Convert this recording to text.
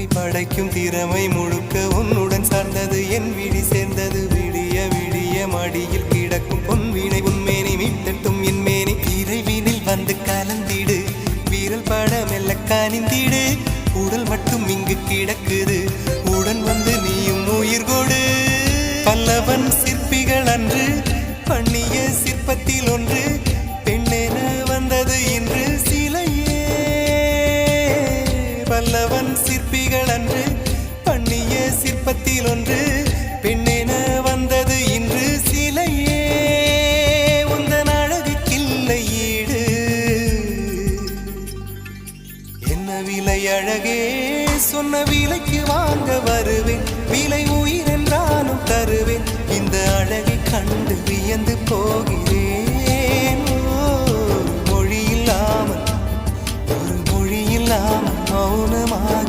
உலகை படைக்கும் திறமை முழுக்க உன்னுடன் சார்ந்தது. என் விழி சேர்ந்தது விடிய விடிய மடியில் கிடக்கும். பொன்வினை உன்மேனி மீட்டட்டும் என் மேனி. இறைவீனில் வந்து கலந்திடு வீரல் பட மெல்ல காணிந்திடு உடல் மட்டும் இங்கு கிடக்குது உடன் வந்து நீயும் உயிர் கொடு. பல்லவன் சிற்பிகள் அன்று பண்ணிய சிற்பத்தில் ஒன்று. பெண்ணென வந்தது இன்று சிலையே. பல்லவன் சிற்பிகள் ஒன்று பெண்ணென வந்தது இன்று சிலையே. உந்தன் அழகுக்கில்லை ஈடு. என்ன விலை அழகே? சொன்ன விலைக்கு வாங்க வருவேன். விலை உயிர் என்றாலும் தருவேன். இந்த அழகை கண்டு வியந்து போகிறேன். மொழி இல்லாமல் ஒரு மொழி இல்லாமல் மௌனமாக